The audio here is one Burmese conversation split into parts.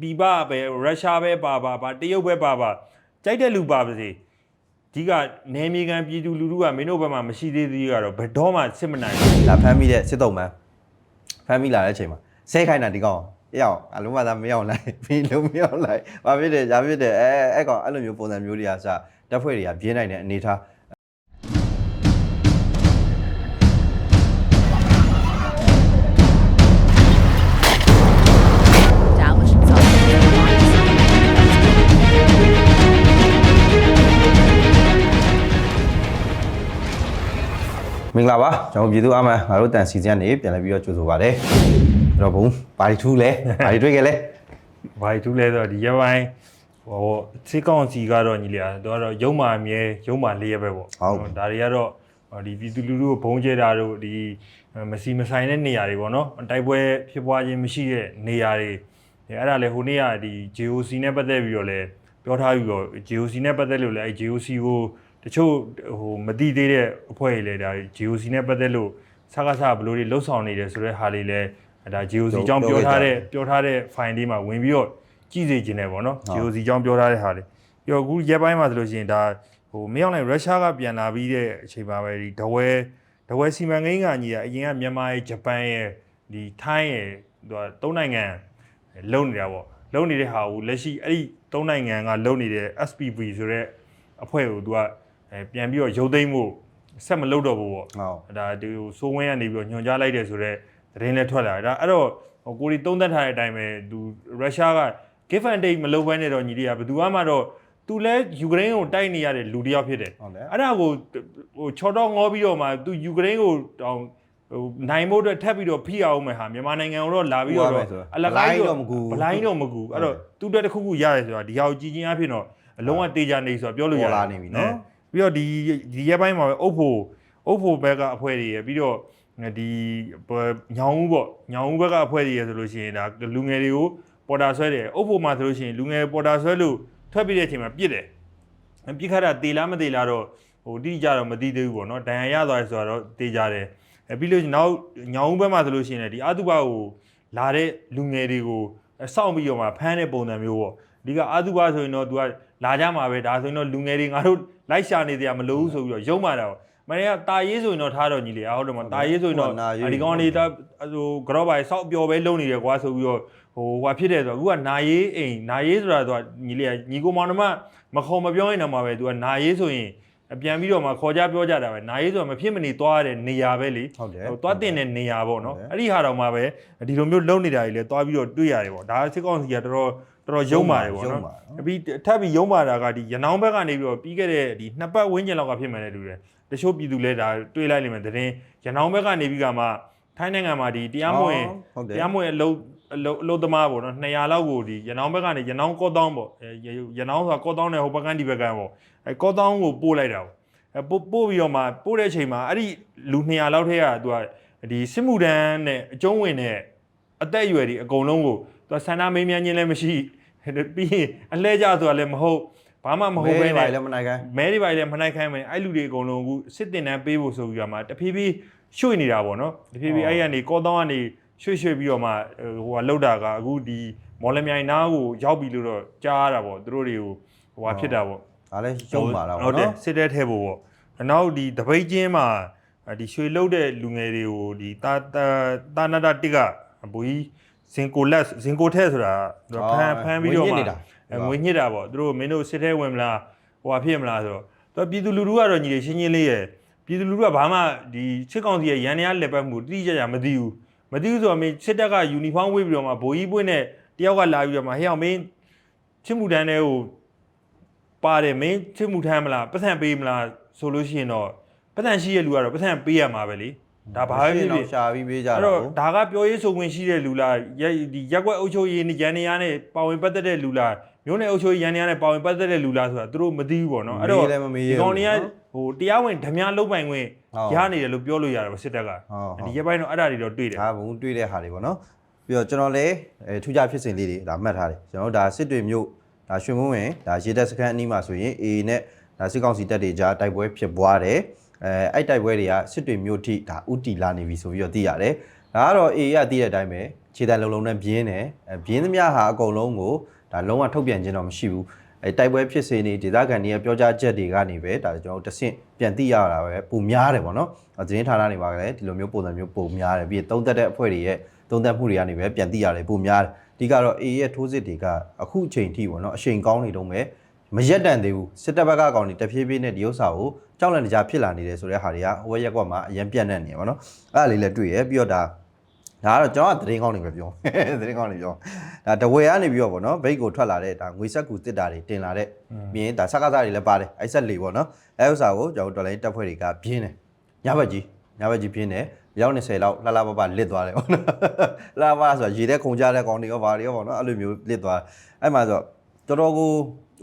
ပြပပဲရုရှားပဲပါပါပါတရုတ်ပဲပါပါကြိုက်တဲ့လူပါပါစေဒီကနေမြေကန်ပြည်သူလူထုကမင်းတို့ဘက်မှာမရှိသေးသေးကတော့ဘယ်တော့မှစစ်မနိုင်ဘူးဒါဖမ်းမိတဲ့စစ်တုံးမန်းဖမ်းမိလာတဲ့အချိန်မှာဆဲခိုင်းတာဒီကောင်အေးအောင်အလုံးမသားမရောက်လိုက်ပြီးလုံးမရောက်လိုက်ဘာဖြစ်တယ်ညာဖြစ်တယ်အဲအဲ့ကောင်အဲ့လိုမျိုးပုံစံမျိုးတွေကစတက်ဖွဲ့တွေကပြင်းနိုင်တဲ့အနေထား မင်္ဂလာပါကျွန်တော်ပြည်သူအမှန်ငါတို့တန်စီစဉ်ကနေပြန်လည်ပြီးတော့ကြိုဆိုပါရစေအဲ့တော့ဘုံဘာဒီထူးလဲဘာဒီတွေ့ခဲ့လဲဘာထူးလဲဆိုတော့ဒီရက်ပိုင်းဟိုစစ်ကောင်စီကတော့ညီလေးอ่ะသူကတော့ရုံမာအမြဲရုံမာလေးရပဲပေါ့ဒါတွေကတော့ဒီပြည်သူလူထုကိုဘုံကျဲတာတို့ဒီမစီမဆိုင်တဲ့နေရာတွေပေါ့နော်တိုက်ပွဲဖြစ်ပွားခြင်းမရှိတဲ့နေရာတွေအဲ့ဒါလေဟိုနေ့ကဒီ JOC နဲ့ပတ်သက်ပြီးတော့လဲပြောထားပြီးတော့ JOC နဲ့ပတ်သက်လို့လဲအဲ JOC ကို တချို့ဟိုမတိသေးတဲ့အဖွဲ့တွေလဲဒါ JOC နဲ့ပတ်သက်လို့စကားစဘလို့တွေလှုပ်ဆောင်နေတယ်ဆိုတဲ့ဟာလေးလဲဒါ JOC အကြောင်းပြောထားတဲ့ပြောထားတဲ့ file လေးမှာဝင်ပြီးတော့ကြည့်စေခြင်းနဲ့ပေါ့နော် GOC အကြောင်းပြောထားတဲ့ဟာလေးပြီးတော့အခုရက်ပိုင်းမှာဆိုလို့ရှိရင်ဒါဟိုမင်းအောင်လိုက်ရုရှားကပြန်လာပြီးတဲ့အချိန်မှာပဲဒီဒဝဲဒဝဲစီမံကိန်းကညီကအရင်ကမြန်မာရဲ့ဂျပန်ရဲ့ဒီထိုင်းရဲ့သူကသုံးနိုင်ငံလုံနေတာပေါ့လုံနေတဲ့ဟာကိုလက်ရှိအဲ့ဒီသုံးနိုင်ငံကလုံနေတဲ့ SPV ဆိုတဲ့အဖွဲ့ကိုသူက အဲပြန်ပြီးတော့ရုပ်သိမ်းဖို့ဆက်မလုပ်တော့ဘူးပေါ့ဟုတ်ဒါဒီဟိုစိုးဝင်းကနေပြီးတော့ညွှန်ကြားလိုက်တယ်ဆိုတော့သတင်းလည်းထွက်လာတယ်ဒါအဲ့တော့ဟိုကိုရီသုံးသက်ထားတဲ့အတိုင်းပဲသူရုရှားက give and take မလုပ်ဘဲနဲ့တော့ညီတွေကဘယ်သူမှတော့သူလဲယူကရိန်းကိုတိုက်နေရတဲ့လူတစ်ယောက်ဖြစ်တယ်ဟုတ်တယ်အဲ့ဒါကိုဟိုချော်တော့ငေါပြီးတော့မှသူယူကရိန်းကိုတောင်ဟိုနိုင်ဖို့အတွက်ထပ်ပြီးတော့ဖိအောင်မယ်ဟာမြန်မာနိုင်ငံကိုတော့လာပြီးတော့အလကိုင်းတော့ဘလိုင်းတော့မကူအဲ့တော့သူတက်တစ်ခုခုရတယ်ဆိုတာဒီဟာကိုကြည်ချင်းအဖြစ်တော့အလုံးဝတေချာနေဆိုတာပြောလို့ရတယ်ပေါ်လာနေပြီနော် ပြီးတော့ဒီဒီရက်ပိုင်းမှာပဲအုပ်ဖို့အုပ်ဖို့ဘက်ကအဖွဲ့တွေရယ်ပြီးတော့ဒီညောင်ဦးပေါ့ညောင်ဦးဘက်ကအဖွဲ့တွေရယ်ဆိုလို့ရှိရင်ဒါလူငယ်တွေကိုပေါ်တာဆွဲတယ်အုပ်ဖို့မှာဆိုလို့ရှိရင်လူငယ်ပေါ်တာဆွဲလို့ထွက်ပြီးတဲ့အချိန်မှာပြစ်တယ်ပြစ်ခတ်တာတေလားမတေလားတော့ဟိုတိတိကျတော့မသိသေးဘူးပေါ့နော်ဒဏ်ရာရသွားတယ်ဆိုတော့တေကြတယ်အဲပြီးလို့နောက်ညောင်ဦးဘက်မှာဆိုလို့ရှိရင်လည်းဒီအတုပကိုလာတဲ့လူငယ်တွေကိုစောင့်ပြီးတော့မှဖမ်းတဲ့ပုံစံမျိုးပေါ့ဒီကအတုပဆိုရင်တော့ तू ကလာကြမှာပဲဒါဆိုရင်တော့လူငယ်တွေငါတို့ လိုက်ရှာနေကြမလို့ဘူးဆိုပြီးတော့ရုံမာတာပေါ့မနေ့ကတာရေးဆိုရင်တော့ထားတော့ညီလေးဟုတ်တယ်မတာရေးဆိုရင်တော့ဒီကောင်နေတာဟိုဂရော့ပါစောက်ပျော်ပဲလုံနေတယ်ကွာဆိုပြီးတော့ဟိုဟွာဖြစ်တယ်ဆိုတော့အခုကနာရေးအိမ်နာရေးဆိုတာသူကညီလေးကညီကိုမောင်နှမမခေါ်မပြောရင်တော့မှပဲသူကနာရေးဆိုရင်ပြန်ပြီးတော့မှခေါ်ကြပြောကြတာပဲနာရေးဆိုတာမဖြစ်မနေသွားရတဲ့နေရာပဲလေဟုတ်တယ်ဟိုသွားတင်တဲ့နေရာပေါ့နော်ဟုတ်တယ်အဲ့ဒီဟာတော့မှပဲဒီလိုမျိုးလုံနေတာကြီးလဲသွားပြီးတော့တွေ့ရတယ်ပေါ့ဒါစစ်ကောင်စီကတော်တော် တော်တော်ရုံမာတယ်ပေါ့ရုံနော်မာနော်အပြီးထပ်ပြီးရုံမာတာကဒီရနောင်းဘက်ကနေပြီးတော့ပြီးခဲ့တဲ့ဒီနှစ်ပတ်ဝန်းကျင်လောက်ကဖြစ်မှန်းတဲ့လူတွေတချို့ပြည်သူလဲဒါတွေ့လိုက်လိမ့်မယ်တဲ့ရနောင်းဘက်ကနေပြီးကမှထိုင်းနိုင်ငံမှာဒီတရားမဝင်ဟုတ်တယ်တရားမဝင်အလုပ်အလုပ်အလုပ်သမားပေါ့နော်200လောက်ကိုဒီရနောင်းဘက်ကနေရနောင်းကော့တောင်းပေါ့အဲရနောင်းဆိုတာကော့တောင်းနဲ့ဟိုဘက်ကန်ဒီဘက်ကန်ပေါ့အဲကော့တောင်းကိုပို့လိုက်တာပေါ့အဲပို့ပို့ပြီးတော့မှပို့တဲ့အချိန်မှာအဲ့ဒီလူ200လောက်ထဲကသူကဒီစစ်မှုတန်းနဲ့အကျုံးဝင်တဲ့အသက်အရွယ်တွေအကုန်လုံးကိုသူကဆန္ဒမေးမြန်းခြင်းလည်းမရှိ ပြီးရင်အလှဲကြဆိုတာလည်းမဟုတ်ဘာမှမဟုတ်ပဲမဲနဲ့လည်းမနိုင်ခိုင်းမဲတွေပါလည်းမနိုင်ခိုင်းမယ်အဲ့လူတွေအကုန်လုံးအခုစစ်တင်တန်းပေးဖို့ဆိုပြီးတော့မှတဖြည်းဖြည်းရွှေ့နေတာပေါ့နော်တဖြည်းဖြည်းအဲ့ရကနေကောတောင်းကနေရွှေ့ရွှေ့ပြီးတော့မှဟိုကလောက်တာကအခုဒီမော်လမြိုင်နားကိုရောက်ပြီလို့တော့ကြားရတာပေါ့သူတို့တွေကိုဟိုဟာဖြစ်တာပေါ့ဒါလည်းရုံပါတာဟုပေါ့တ်တယ်နော်စစ်တဲ့ထဲဖို့ပေါ့နောက်ဒီတပိတ်ချင်းမှာဒီရွှေလုတ်တဲ့လူငယ်တွေကိုဒီတာတာတာနာတာတစ်ကဘူကြီး ဇင်ကိုလက်ဇင်ကိုထဲဆိုတာသူကဖမ်းဖမ်းပြီးတော့မှအဲငွေညှစ်တာပေါ့သူတို့မင်းတို့စစ်ထဲဝင်မလားဟိုဟာဖြစ်မလားဆိုတော့သူကပြည်သူလူထုကတော့ညီတွေရှင်းရှင်းလေးရယ်ပြည်သူလူထုကဘာမှဒီစစ်ကောင်စီရဲ့ရန်ရလက်ပတ်မှုတိတိကျကျမသိဘူးမသိဘူးဆိုတော့မင်းစစ်တပ်ကယူနီဖောင်းဝတ်ပြီးတော့မှဗိုလ်ကြီးပွင့်နဲ့တယောက်ကလာပြီးတော့မှဟဲ့အောင်မင်းချစ်မှုတန်းတဲ့ကိုပါတယ်မင်းချစ်မှုထမ်းမလားပတ်စံပေးမလားဆိုလို့ရှိရင်တော့ပတ်စံရှိတဲ့လူကတော့ပတ်စံပေးရမှာပဲလေ ဒါဘာပဲဖြစ်ဖြစ်ရှာပြီးပေးကြအဲ့တာတော့ကိုဒါကပြောရေးဆိုခွင့်ရှိတဲ့လူလားရက်ဒီရက်ွက်အုပ်ချုပ်ရေးနဲ့ရန်နေရနဲ့ပါဝင်ပတ်သက်တဲ့လူလားမျိုးနယ်အုပ်ချုပ်ရေးရန်နေရနဲ့ပါဝင်ပတ်သက်တဲ့လူလားဆိုတာသူတို့မသိဘူးပေါ့နော်အဲ့တော့မေးလည်းမမေးရဒီဘူးကောင်တွေကနော်ဟိုတရားဝင်ဓမြလုံးပိုင်ခွင့်ဟုတ်ရနေတယ်လို့ပြောလို့ရတယ်ပေါ့စစ်တပ်ကဟုတ်ဟုတ်ဒီရက်ပိုင်းတော့အဲ့ဒါတွေတော့တွေ့တယ်ဒါဘုံတွေ့တဲ့ဟာတွေပေါ့နော်ပြီးတော့ကျွန်တော်လည်းအဲထူးခြားဖြစ်စဉ်လေးတွေဒါမှတ်ထားတယ်ကျွန်တော်တို့ဒါစစ်တွေမျိုးဒါရွှေမုံဝင်ဒါရေတက်စခန်းအနီးမှာဆိုရင် AA နဲ့ဒါစစ်ကောင်စီတပ်တွေကြားတိုက်ပွဲဖြစ်ပွားတယ် အဲအဲ့တိုက်ပွဲတွေကစစ်တွေမျိုးထိဒါဥတီလာနေပြီဆိုပြီးတော့သိရတယ်ဒါကတော့ AA ကသိတဲ့အတိုင်းပဲခြေတံလုံးလုံးနဲ့ပြင်းတယ်အဲပြင်းသမျှဟာအကုန်လုံးကိုဒါလုံးဝထုတ်ပြန်ခြင်းတော့မရှိဘူးအဲတိုက်ပွဲဖြစ်စေနေဒေသခံတွေရဲ့ပြောကြားချက်တွေကနေပဲဒါကျွန်တော်တို့တဆင့်ပြန်သိရတာပဲပုံများတယ်ပေါ့နော်အဲသတင်းဌာနတွေပါလည်းဒီလိုမျိုးပုံစံမျိုးပုံများတယ်ပြီးရင်သုံးသက်တဲ့အဖွဲ့တွေရဲ့သုံးသက်မှုတွေကနေပဲပြန်သိရတယ်ပုံများတယ်ဒီကတော့ A ရဲ့ထိုးစစ်တွေကအခုအချိန်ထိပေါ့နော်အချိန်ကောင်းနေတော့မယ် မရက်တန်သေးဘူးစစ်တပ်ဘက်ကကောင်တွေတဖြည်းဖြည်းနဲ့ဒီဥစ္စာကိုကြောက်လန့်ကြဖြစ်လာနေတယ်ဆိုတဲ့ဟာတွေကဟိုဘက်ရက်ကွက်မှာအရင်ပြန့်နေနေပါတော့အဲ့ဒါလေးလည်းတွေ့ရပြီးတော့ဒါဒါကတော့ကျွန်တော်ကသတင်းကောင်းနေပဲပြောသတင်းကောင်းနေပြောဒါတဝယ်ကနေပြီးတော့ဗောနော်ဘိတ်ကိုထွက်လာတဲ့ဒါငွေဆက်ကူတစ်တာတွေတင်လာတဲ့ပြီးရင်ဒါစကားစားတွေလည်းပါတယ်အဲ့ဆက်လေးဗောနော်အဲ့ဥစ္စာကိုကျွန်တော်တို့တော်လိုင်းတက်ဖွဲ့တွေကပြင်းတယ်ညဘက်ကြီးညဘက်ကြီးပြင်းတယ်ရောက်20လောက်လှလှပပလစ်သွားတယ်ဗောနော်လှလှပဆိုရေတဲ့ခုံကြတဲ့ကောင်တွေရောဗာတွေရောဗောနော်အဲ့လိုမျိုးလစ်သွားအဲ့မှာဆိုတော်တော်ကို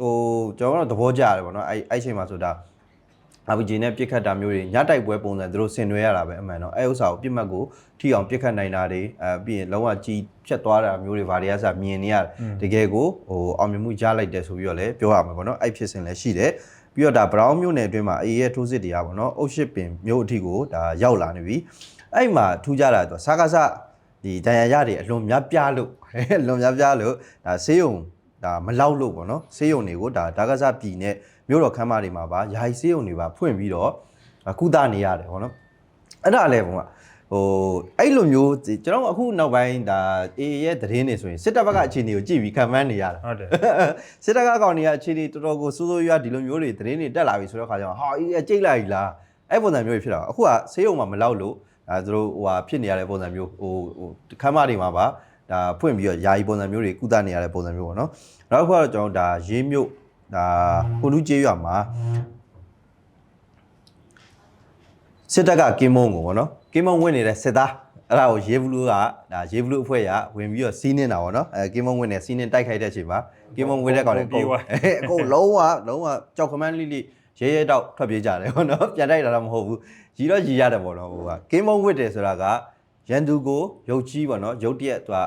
ဟိုကျွန်တော်တို့သဘောကျတယ်ဗောနော်အဲ့အဲ့ချိန်မှာဆိုတာ RPG နဲ့ပြစ်ခတ်တာမျိုးတွေညတိုက်ပွဲပုံစံသူတို့ဆင်နွှဲရတာပဲအမှန်တော့အဲဥစ္စာကိုပြစ်မှတ်ကိုထိအောင်ပြစ်ခတ်နိုင်တာတွေအဲပြီးရင်လုံးဝကြီးဖြတ်သွားတာမျိုးတွေဗာတွေကစမြင်နေရတယ်တကယ်ကိုဟိုအောင်မြင်မှုရလိုက်တယ်ဆိုပြီးတော့လည်းပြောရမှာပေါ့နော်အဲ့ဖြစ်စဉ်လည်းရှိတယ်ပြီးတော့ဒါဘရောင်းမျိုးနယ်အတွင်းမှာအေးရဲ့ထိုးစစ်တွေကပေါ့နော်အုတ်ရှစ်ပင်မျိုးအထိကိုဒါရောက်လာနေပြီအဲ့မှာထူးကြတာတော့စားကစားဒီဒဏ်ရာရတွေအလွန်များပြားလို့အလွန်များပြားလို့ဒါဆေးရုံ ဒါမလောက်လို့ပေါ့နော်ဆေးရုံတွေကိုဒါဒါကစားပြည်နဲ့မြို့တော်ခမ်းမတွေမှာပါယာယီဆေးရုံတွေပါဖွင့်ပြီးတော့ကုသနေရတယ်ပေါ့နော်အဲ့ဒါလည်းပေါ့ကဟိုအဲ့လိုမျိုးဒီကျွန်တော်အခုနောက်ပိုင်းဒါအေရဲ့သတင်းတွေဆိုရင်စစ်တပ်ဘက်ကအခြေအနေကိုကြည့်ပြီးခံမှန်းနေရတာဟုတ်တယ်စစ်တပ်ကအကောင်တွေကအခြေအနေတော်တော်ကိုစိုးစိုးရွားဒီလိုမျိုးတွေသတင်းတွေတက်လာပြီဆိုတော့ခါကျတော့ဟာအေးအကျိတ်လိုက်လားအဲ့ပုံစံမျိုးတွေဖြစ်လာတာအခုကဆေးရုံမှာမလောက်လို့ဒါသူတို့ဟိုဟာဖြစ်နေရတဲ့ပုံစံမျိုးဟိုဟိုခမ်းမတွေမှာပါ ဒါဖွင့်ပြီးတော့ယာယီပုံစံမျိုးတွေကုသနေရတဲ့ပုံစံမျိုးပေါ့နော်နောက်တစ်ခုကတော့ကျွန်တော်တို့ဒါရေးမြို့ဒါကိုလူကျေးရွာမှာစစ်တပ်ကကင်းမုံကိုပေါ့နော်ကင်းမုံဝင်နေတဲ့စစ်သားအဲ့ဒါကိုရေးဘလူးကဒါရေးဘလူးအဖွဲ့ကဝင်ပြီးတော့စီးနေတာပေါ့နော်အဲကင်းမုံဝင်နေစီးနေတိုက်ခိုက်တဲ့အချိန်မှာကင်းမုံဝင်တဲ့ကောင်လည်းအကုန်အကုန်လုံးဝလုံးဝကြောက်ခမန်းလိလိရဲရဲတောက်ထွက်ပြေးကြတယ်ပေါ့နော်ပြန်တိုက်တာတော့မဟုတ်ဘူးရီတော့ရီရတယ်ပေါ့နော်ဟိုကကင်းမုံဝစ်တယ်ဆိုတာကရန်သူကိုရုပ်ကြီးပေါ့နော်ရုပ်တရက်သူက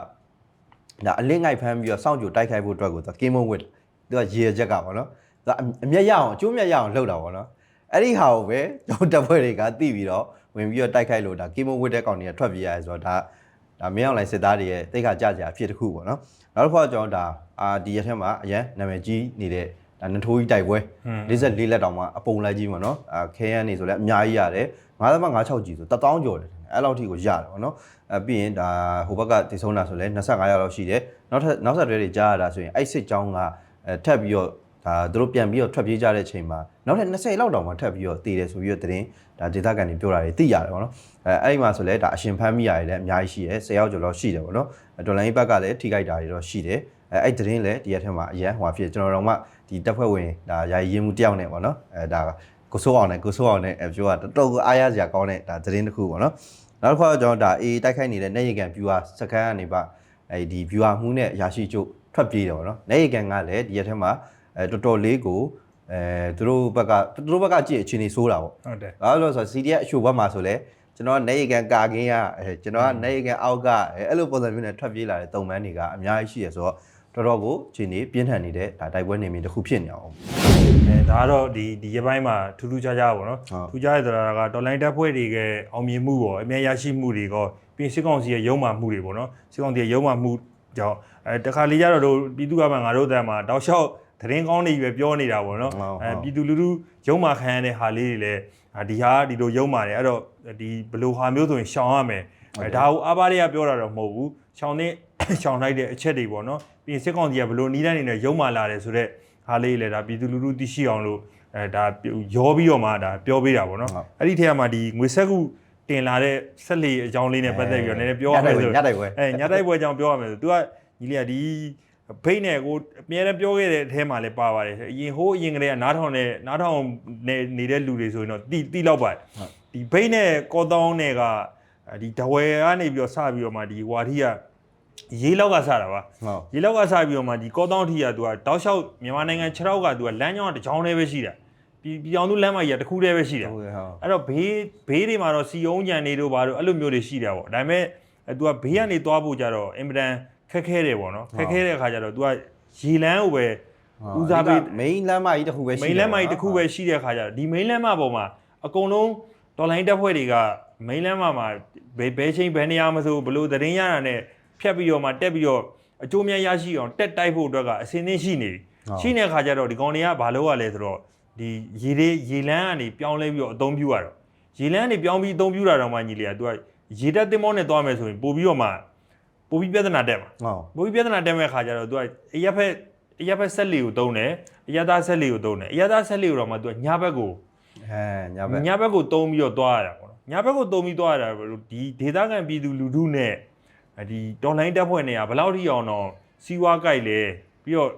ဒါအလင်းငိုက်ဖမ်းပြီးတော့စောင့်ကြိုတိုက်ခိုက်ဖို့အတွက်ကိုသူကင်းမုံဝစ်တယ်သူကရေချက်ကပေါ့နော်သူကအမျက်ရအောင်အကျိုးမျက်ရအောင်လှုပ်တာပေါ့နော်အဲ့ဒီဟာကိုပဲကျွန်တော်တပ်ဖွဲ့တွေကသိပြီးတော့ဝင်ပြီးတော့တိုက်ခိုက်လို့ဒါကင်းမုံဝစ်တဲ့ကောင်တွေကထွက်ပြေးရတယ်ဆိုတော့ဒါဒါမင်းအောင်လိုင်စစ်သားတွေရဲ့တိတ်ခါကြကြအဖြစ်တစ်ခုပေါ့နော်နောက်တစ်ခုကကျွန်တော်ဒါအာဒီရက်ထက်မှာအရန်နာမည်ကြီးနေတဲ့ဒါနထိုးကြီးတိုက်ပွဲ44လက်တောင်မှအပုံလိုက်ကြီးပေါ့နော်အာခဲရန်နေဆိုလည်းအများကြီးရတယ်9.56ကြီးဆို1000ကျော်တယ် အဲ့လောက်ထိကိုရတယ်ပေါ့နော်အဲပြီးရင်ဒါဟိုဘက်ကတည်ဆုံးတာဆိုလည်း25ရောက်လောက်ရှိတယ်နောက်ထပ်နောက်ဆက်တွဲတွေကြားရတာဆိုရင်အဲ့စစ်ကြောင်းကအဲထပ်ပြီးတော့ဒါသူတို့ပြန်ပြီးတော့ထွက်ပြေးကြတဲ့အချိန်မှာနောက်ထပ်20လောက်တောင်မှထပ်ပြီးတော့တည်တယ်ဆိုပြီးတော့သတင်းဒါဒေသခံတွေပြောတာတွေသိရတယ်ပေါ့နော်အဲအဲ့ဒီမှာဆိုလည်းဒါအရှင်ဖမ်းမိရတယ်လည်းအများကြီးရှိတယ်10ရောက်ကျော်လောက်ရှိတယ်ပေါ့နော်ဒေါ်လာဘက်ကလည်းထိခိုက်တာတွေတော့ရှိတယ်အဲအဲ့သတင်းလည်းဒီရက်ထက်မှာအရန်ဟိုဖြစ်ကျွန်တော်တို့မှဒီတပ်ဖွဲ့ဝင်ဒါယာယီရင်မှုတယောက်နဲ့ပေါ့နော်အဲဒါ ကိုစိုးအောင်နဲ့ကိုစိုးအောင်နဲ့အဲပြောတာတော်တော်ကိုအားရစရာကောင်းတဲ့ဒါသတင်းတစ်ခုပေါ့နော်နောက်တစ်ခါတော့ကျွန်တော်ဒါအေးတိုက်ခိုက်နေတဲ့နေရီကန် viewer စကန်ကနေပါအဲဒီ viewer မှုနဲ့ရာရှိချုပ်ထွက်ပြေးတယ်ပေါ့နော်နေရီကန်ကလည်းဒီရက်ထက်မှာအဲတော်တော်လေးကိုအဲသူတို့ဘက်ကသူတို့ဘက်ကကြည့်အခြေအနေဆိုးတာပေါ့ဟုတ်တယ်ဘာလို့လဲဆိုတော့ CDF အရှိုဘက်မှာဆိုလဲကျွန်တော်ကနေရီကန်ကာကင်းကအဲကျွန်တော်ကနေရီကန်အောက်ကအဲအဲ့လိုပုံစံမျိုးနဲ့ထွက်ပြေးလာတဲ့တုံမန်းတွေကအများကြီးရှိရဆိုတော့ တော်တော်ကိုခြေနေပြင်းထန်နေတဲ့ဒါတိုက်ပွဲနေမီတစ်ခုဖြစ်နေအောင်အဲဒါကတော့ဒီဒီရပိုင်းမှာထူးထူးခြားခြားပေါ့နော်ဟုတ်ထူးခြားရဆိုတာကတော်လိုင်းတက်ဖွဲ့တွေကအောင်မြင်မှုပေါ့အမြဲရရှိမှုတွေကပြီးရင်စစ်ကောင်စီရဲ့ရုံးမှမှုတွေပေါ့နော်စစ်ကောင်စီရဲ့ရုံးမှမှုကြောင့်အဲတခါလေကြတော့တို့ပြည်သူ့ကမှငါတို့တန်းမှာတောက်လျှောက်သတင်းကောင်းတွေပဲပြောနေတာပေါ့နော်ဟုတ်ဟုတ်အဲပြည်သူလူထုရုံးမှခံရတဲ့ဟာလေးတွေလည်းအာဒီဟာဒီလိုရုံးမှတယ်အဲ့တော့ဒီဘယ်လိုဟာမျိုးဆိုရင်ရှောင်ရမယ်အဲဒါကိုအားပါးတွေကပြောတာတော့မဟုတ်ဘူးရှောင်တဲ့ ရှောင်လိုက်တဲ့အချက်တွေပေါ့နော်ပြီးရင်စစ်ကောင်စီကဘယ်လိုနီးတိုင်းနေနဲ့ရုံးမှလာတယ်ဆိုတော့ဟာလေးလေဒါပြည်သူလူထုသိရှိအောင်လို့အဲဒါရောပြီးတော့မှဒါပြောပေးတာပေါ့နော်ဟုတ်အဲ့ဒီထဲမှာဒီငွေဆက်ခုတင်လာတဲ့ဆက်လေအကြောင်းလေးနဲ့ပတ်သက်ပြီးတော့နည်းနည်းပြောရမယ်ဆိုညတိုက်ပွဲအဲညတိုက်ပွဲအကြောင်းပြောရမယ်ဆို तू ကညီလေးကဒီဘိတ်နဲ့ကိုအများနဲ့ပြောခဲ့တဲ့အထဲမှာလည်းပါပါတယ်အရင်ဟိုးအရင်ကလေးကနားထောင်တဲ့နားထောင်နေနေတဲ့လူတွေဆိုရင်တော့တီတီလောက်ပါတယ်ဒီဘိတ်နဲ့ကောတောင်းနဲ့ကဒီဒဝဲကနေပြီးတော့စပြီးတော့မှဒီဝါထီက ရေးလောက်ကစတာပါဟုတ်ရေလောက်ကစပြီးတော့မှဒီကောတောင်းထီကသူကတောက်လျှောက်မြန်မာနိုင်ငံ6ရောက်ကသူကလမ်းကြောင်းတစ်ချောင်းတည်းပဲရှိတာပြည်ပြည်အောင်သူလမ်းမကြီးကတစ်ခုတည်းပဲရှိတာဟုတ်ကဲ့ဟုတ်အဲ့တော့ဘေးဘေးတွေမှာတော့စီယုံကြံနေတို့ဘာတို့အဲ့လိုမျိုးတွေရှိတာပေါ့ဒါပေမဲ့အဲ तू ကဘေးကနေသွားဖို့ကြတော့အင်မတန်ခက်ခဲတယ်ပေါ့နော်ခက်ခဲတဲ့အခါကျတော့ तू ကရေလန်းကိုပဲဦးစားပေးမိန်လမ်းမကြီးတစ်ခုပဲရှိမိန်လန်းမကြီးတစ်ခုပဲရှိတဲ့အခါကျတော့ဒီမိန်လန်းမပေါ်မှာအကုန်လုံးဒေါ်လာတက်ဖွဲ့တွေကမိန်လန်းမမှာဘယ်ဘဲချင်းဘယ်နေရာမဆိုဘလို့သတင်းရတာနဲ့ ဖြတ်ပြီးတော့မှတက်ပြီးတော့အကျိုးများရရှိအောင်တက်တိုက်ဖို့အတွက်ကအစင်းသင်းရှိနေပြီဟုတ်ရှိနေတဲ့ခါကျတော့ဒီကောင်တွေကဘာလုပ်ရလဲဆိုတော့ဒီရေလေးရေလန်းကနေပြောင်းလဲပြီးတော့အသုံးပြုရတော့ရေလန်းကနေပြောင်းပြီးအသုံးပြုတာတော့မှညီလေးကသူကရေတက်တင်မောနဲ့သွားမယ်ဆိုရင်ပို့ပြီးတော့မှပို့ပြီးပြဿနာတက်မှာဟုတ်ပို့ပြီးပြဿနာတက်မဲ့ခါကျတော့သူကအရက်ဖက်အရက်ဖက်ဆက်လီကိုသုံးတယ်အရက်သားဆက်လီကိုသုံးတယ်အရက်သားဆက်လီကိုတော့မှသူကညာဘက်ကိုအဲညာဘက်ညဘက်ကိုတုံးပြီးတော့သွားရတာပေါ့နော်ညဘက်ကိုတုံးပြီးသွားရတာဒီဒေသခံပြည်သူလူထုနဲ့ ဒီတော်လိုင်းတပ်ဖွဲ့တွေကဘယ်လောက်ထိအောင်တော့စီးဝါးကြိုက်လဲပြီးတော့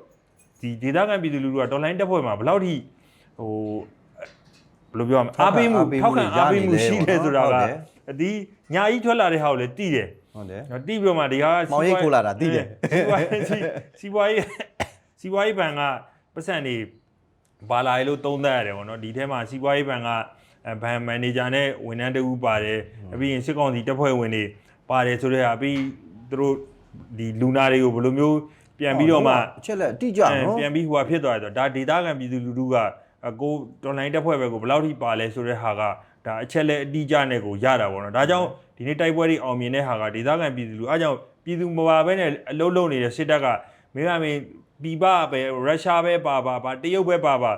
ဒီဒေသခံပြည်သူလူထုကတော်လိုင်းတပ်ဖွဲ့မှာဘယ်လောက်ထိဟိုဘယ်လိုပြောရမလဲအားပေးမှုထောက်ခံအားပေးမှုရှိလဲဆိုတာကဒီညာကြီးထွက်လာတဲ့ဟာကိုလည်းတည်တယ်ဟုတ်တယ်နော်တီးပြီးတော့မှဒီဟာမောင်ရိပ်ခိုးလာတာသိတယ်စီးပွားရေးစီးပွားရေးစီးပွားရေးဘဏ်ကပတ်စံနေဘာလာရလို့သုံးသပ်ရတယ်ပေါ့နော်ဒီထဲမှာစီးပွားရေးဘဏ်ကအဲဘဏ်မန်နေဂျာနဲ့ဝန်ထမ်းတဦးပါတယ်အပြီးရင်စစ်ကောင်စီတပ်ဖွဲ့ဝင်တွေ ပါတယ်ဆိုတော့အပြီးသူတို့ဒီလူနာတွေကိုဘယ်လိုမျိုးပြန်ပြီးတော့မှအချက်လက်အတိကျအဲနော်ပြန်ပြီးဟိုဟာဖြစ်သွားတယ်ဆိုတော့ဒါဒေတာခံပြည်သူလူထုကအကိုတော်လိုင်းတက်ဖွဲ့ပဲကိုဘယ်လောက်ထိပါလဲဆိုတဲ့ဟာကဒါအချက်လက်အတိအကျနဲ့ကိုရတာပေါ့နော်ဒါကြောင့်ဒီနေ့တိုက်ပွဲတွေအောင်မြင်တဲ့ဟာကဒေတာခံပြည်သူလူအားကြောင့်ပြည်သူမပါဘဲနဲ့အလုံးလုံးနေတဲ့စစ်တပ်ကမင်းမမင်းပြပပဲရုရှားပဲပါပါပါတရုတ်ပဲပါပါ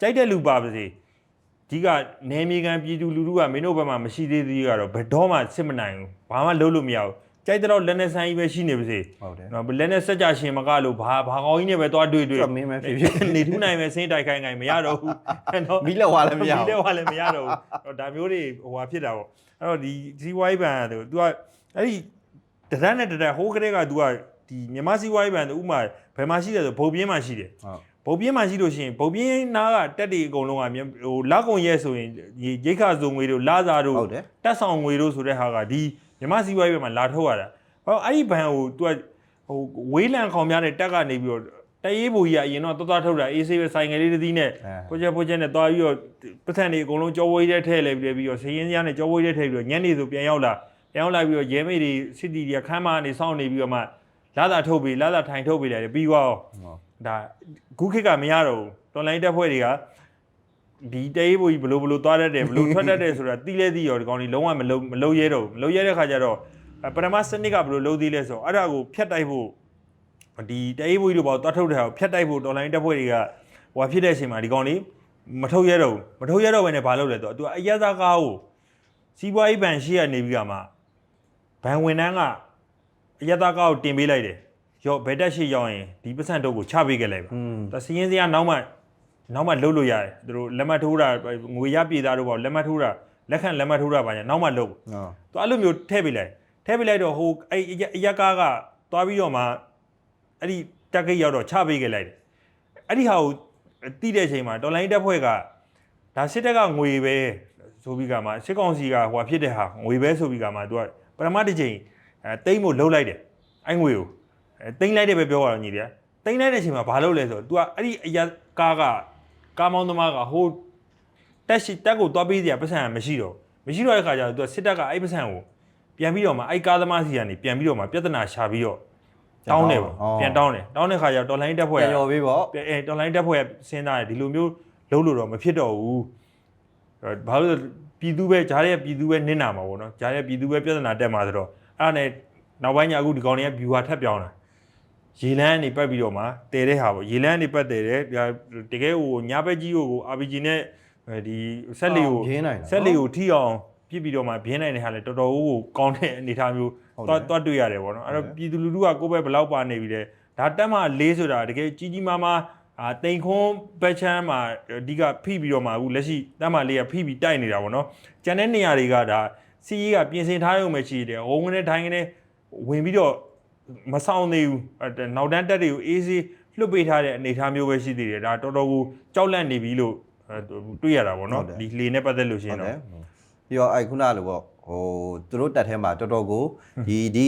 ကြိုက်တဲ့လူပါပါစေ ဒီကနေမြေကန်ပြည်သူလူထုကမင်းတို့ဘက်မှာမရှိသေးသေးကတော့ဘယ်တော့မှစစ်မနိုင်ဘူးဘာမှလုပ်လို့မရဘူးကြိုက်တဲ့တော့လက်နဲ့ဆိုင်ကြီးပဲရှိနေပါစေဟုတ်တယ်နော်လက်နဲ့စက်ကြရှင်မကလို့ဘာဘာကောင်းကြီးနဲ့ပဲသွားတွေ့တွေ့သူကမင်းပဲဖြစ်ဖြစ်နေထူးနိုင်မယ်စင်းတိုက်ခိုင်းခိုင်းမရတော့ဘူးနော်မီးလက်ဝါလည်းမရဘူးမီးလက်ဝါလည်းမရတော့ဘူးဒါမျိုးတွေဟိုဟာဖြစ်တာပေါ့အဲ့တော့ဒီစီဝိုင်းဘန်ကသူကအဲ့ဒီတရတ်နဲ့တရတ်ဟိုးကလေးကသူကဒီမြန်မာစီဝိုင်းဘန်သူဥမာဘယ်မှာရှိတယ်ဆိုဘုံပြင်းမှာရှိတယ်ဟုတ် ဘုံပြင်းမှာရှိလို့ရှိရင်ဘုံပြင်းနားကတက်တွေအကုန်လုံးကမြန်ဟိုလက်ကုံရဲဆိုရင်ဒီရိတ်ခါစုံငွေတို့လာစာတို့ဟုတ်တယ်တက်ဆောင်ငွေတို့ဆိုတဲ့ဟာကဒီမြန်မာစီဝိုင်းဘန်မှာလာထုတ်ရတာဟောအဲ့ဒီဘန်ကိုသူကဟိုဝေးလံခေါင်များတဲ့တက်ကနေပြီးတော့တရေးဘူကြီးကအရင်တော့တော်တော်ထုတ်တာအေးဆေးပဲဆိုင်ငယ်လေးတစ်သီးနဲ့အဲပိုချက်ပိုချက်နဲ့သွားပြီးတော့ပတ်စံတွေအကုန်လုံးကြောဝေးတဲ့ထဲလဲပြီးပြီးတော့စရင်စရာနဲ့ကြောဝေးတဲ့ထဲပြီးတော့ညနေဆိုပြန်ရောက်လာပြန်ရောက်လာပြီးတော့ရဲမိတ်တွေစစ်တီတွေကခမ်းမကနေစောင့်နေပြီးတော့မှလာသာထုတ်ပြီးလာသာထိုင်ထုတ်ပြီးတယ်ပြီးသွားအောင်ဟုတ် ဒါခုခေတ်ကမရတော့ဘူးတော်လိုင်းတက်ဖွဲ့တွေကဒီတေးဘူကြီးဘလို့ဘလို့သွားတတ်တယ်ဘလို့ထွက်တတ်တယ်ဆိုတာတီးလဲတီးရောဒီကောင်ကြီးလုံးဝမလုံးမလုံးရဲတော့ဘူးမလုံးရဲတဲ့ခါကျတော့အဲပထမစနစ်ကဘလို့လုံးသေးလဲဆိုတော့အဲ့ဒါကိုဖျက်တိုက်ဖို့ဒီတေးဘူကြီးတို့ပေါ့သွားထုတ်တဲ့ဟာကိုဖျက်တိုက်ဖို့တော်လိုင်းတက်ဖွဲ့တွေကဟိုဖြစ်တဲ့အချိန်မှာဒီကောင်လေးမထုတ်ရဲတော့ဘူးမထုတ်ရဲတော့ဘဲနဲ့ဘာလုပ်လဲဆိုတော့သူကအရက်သားကားကိုစီးပွားရေးဘဏ်ရှိရနေပြီးကမှဘဏ်ဝန်ထမ်းကအရက်သားကားကိုတင်ပေးလိုက်တယ် ရော့ဘယ်တက်ရှိရောက်ရင်ဒီပတ်စံတုပ်ကိုချပေးခဲ့လိုက်ပါอืมဒါစီရင်စရာနောက်မှနောက်မှလှုပ်လို့ရတယ်သူတို့လက်မှတ်ထိုးတာငွေရပြည်သားတို့ပေါ့လက်မှတ်ထိုးတာလက်ခံလက်မှတ်ထိုးတာပါညာနောက်မှလှုပ်ဟုတ်သူအဲ့လိုမျိုးထည့်ပေးလိုက်ထည့်ပေးလိုက်တော့ဟိုအဲ့အရက်အရက်ကားကသွားပြီးတော့မှအဲ့ဒီတက်ကိတ်ရောက်တော့ချပေးခဲ့လိုက်တယ်အဲ့ဒီဟာကိုတိတဲ့အချိန်မှာတော်လိုင်းတက်ဖွဲ့ကဒါစစ်တပ်ကငွေပဲဆိုပြီးကမှစစ်ကောင်စီကဟိုဖြစ်တဲ့ဟာငွေပဲဆိုပြီးကမှသူကပထမတစ်ချိန်အဲတိမ့်ဖို့လှုပ်လိုက်တယ်အဲ့ငွေကိုအဲ တိမ့်လိုက်တယ်ပဲပြောရတော့ညီတယ်တိမ့်လိုက်တဲ့အချိန်မှာဘာလုပ်လဲဆိုတော့ तू ကအဲ့ဒီအရက်ကားကကားမောင်းသမားကဟိုတက်ရှိတက်ကိုသွားပေးစရာပတ်စံမရှိတော့မရှိတော့တဲ့ခါကျတော့ तू စစ်တပ်ကအဲ့ပတ်စံကိုပြန်ပြီးတော့မှအဲ့ကားသမားစီကနေပြန်ပြီးတော့မှပြဿနာရှာပြီးတော့တောင်းတယ်ပေါ့ပြန်တောင်းတယ်တောင်းတဲ့ခါကျတော့တော်လိုင်းတက်ဖွဲ့ပြန်ကရော်ပေးပေါ့အဲတော်လိုင်းတက်ဖွဲ့စဉ်းစားတယ်ဒီလိုမျိုးလုံးလို့တော့မဖြစ်တော့ဘူးအဲဘာလို့လဲပြည်သူပဲဂျားရဲ့ပြည်သူပဲနင်းနာမှာပေါ့နော်ဂျားရဲ့ပြည်သူပဲပြဿနာတက်မှာဆိုတော့အဲ့ဒါနဲ့နောက်ပိုင်းညအခုဒီကောင်တွေက view ဟာထပ်ပြောင်းလာ ရေလန်းကနေပတ်ပြီးတော့မှတည်တဲ့ဟာပေါ့ရေလန်းကနေပတ်တည်တယ်ဒါတကယ်ဟိုညာဘက်ကြီးကို RPG နဲ့ဒီဆက်လီကိုပြင်းနိုင်တာဆက်လီကိုထိအောင်ပြစ်ပြီးတော့မှပြင်းနိုင်တဲ့ဟာလဲတော်တော်ကိုကောင်းတဲ့အနေအထားမျိုးဟုတ်သွားတယ်သွားတွေ့ရတယ်ပေါ့နော်အဲ့တော့ပြည်သူလူထုကကိုယ့်ဘက်ဘယ်လောက်ပါနေပြီလဲဒါတက်မှ၄ဆိုတာတကယ်ကြီးကြီးမားမားအာတိန်ခွန်းဘက်ချမ်းမှာအဓိကဖိပြီးတော့မှအခုလက်ရှိတက်မှလေးကဖိပြီးတိုက်နေတာပေါ့နော်ကျန်တဲ့နေရာတွေကဒါစီးကြီးကပြင်ဆင်ထားရုံပဲရှိတယ်ဟိုငနဲ့ထိုင်းကနေဝင်ပြီးတော့ မဆောင်သေးဘူးအဲ့နောက်တန်းတက်တွေကိုအေးစေးလွတ်ပေးထားတဲ့အနေအထားမျိုးပဲရှိသေးတယ်ဒါတော်တော်ကိုကြောက်လန့်နေပြီလို့အဲတွေ့ရတာပေါ့နော်ဒီလေနဲ့ပတ်သက်လို့ရှိဟုရင်တ်တတော့ယ်ပြီးတော့အဲ့ခုနလိုပေါ့ဟိုသူတို့တက်ထဲမှာတော်တော်ကိုဒီဒီ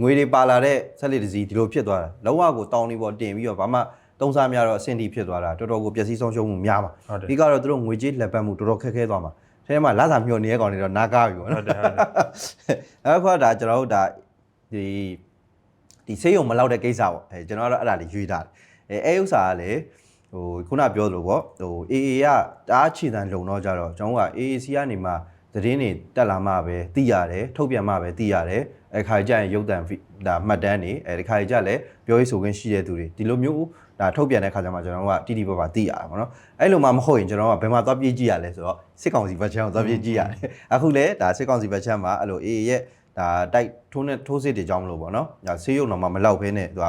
ငွေတွေပါလာတဲ့ဆက်လက်တစီဒီလိုဖြစ်သွားတာလုံးဝကိုတောင်းနေပေါ်တင်ပြီးတော့ဘာမှသုံးစားများတော့အဆင်တီဖြစ်သွားတာတော်တော်ကိုပျက်စီးဆုံးရှုံးမှုများမှာဟုတ်တယ်ဒီကတော့သူတို့ငွေကြေးလက်ပတ်မှုတော်တော်ခက်ခဲသွားမှာအဲထဲမှာလာစာမျှော်နေတဲ့ကောင်တွေတော့နားကားပြီပေါ့ဟုနော်တ်တယ်ဟုတ်တယ်အဲ့ခွာဒါကျွန်တော်တို့ဒါဒီ ဒီဆေးရုံမလောက်တဲ့ကိစ္စပေါ့အဲကျွန်တော်ကတော့အဲ့ဒါလေးရွေးထားတယ်အဲအဲ့ဥစ္စာကလေဟိုခုနပြောသလိုပေါ့ဟို AA ကတအားခြေတန်းလုံတော့ကြတော့ကျွန်တော်က AAC ကနေမှသတင်းတွေတက်လာမှပဲသိရတယ်ထုတ်ပြန်မှပဲသိရတယ်အဲခါကြရင်ရုပ်တံဒါမှတ်တမ်းတွေအဲဒီခါကြလည်းပြောရေးဆိုခွင့်ရှိတဲ့သူတွေဒီလိုမျိုးဒါထုတ်ပြန်တဲ့ခါကျမှကျွန်တော်တို့ကတိတိပပသိရတာပေါ့နော်အဲ့လိုမှမဟုတ်ရင်ကျွန်တော်တို့ကဘယ်မှာသွားပြေးကြည့်ရလဲဆိုတော့စစ်ကောင်စီဘက်ချမ်းကိုသွားပြေးကြည့်ရတယ်အခုလည်းဒါစစ်ကောင်စီဘက်ချမ်းမှာအဲ့လိုအေးရဲ့ ဒါတိုက်ထိုးနဲ့ထိုးစစ်တွေကြောင်းမလို့ပေါ့နော်ဒါဆေးရုံတော့မှမလောက်ဖဲနဲ့သူက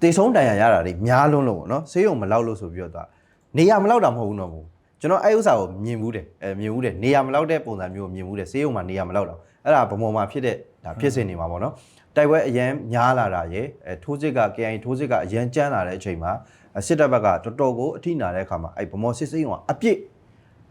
တေဆုံးတန်ရရတာတွေများလွန်းလို့ပေါ့နော်ဆေးရုံမလောက်လို့ဆိုပြီးတော့သူကနေရမလောက်တာမဟုတ်ဘူးတော့ဘူးကျွန်တော်အဲ့ဥစ္စာကိုမြင်ဘူးတယ်အဲမြင်ဘူးတယ်နေရမလောက်တဲ့ပုံစံမျိုးကိုမြင်ဘူးတယ်ဆေးရုံမှာနေရမလောက်တော့အဲ့ဒါဗမော်မှာဖြစ်တဲ့ဒါဖြစ်စဉ်နေမှာပေါ့နော်တိုက်ပွဲအရန်များလာတာရယ်အဲထိုးစစ်က KI ထိုးစစ်ကအရန်ကြမ်းလာတဲ့အချိန်မှာအဲစစ်တပ်ဘက်ကတော်တော်ကိုအထိနာတဲ့အခါမှာအဲ့ဗမော်စစ်စိမ်းကအပြစ်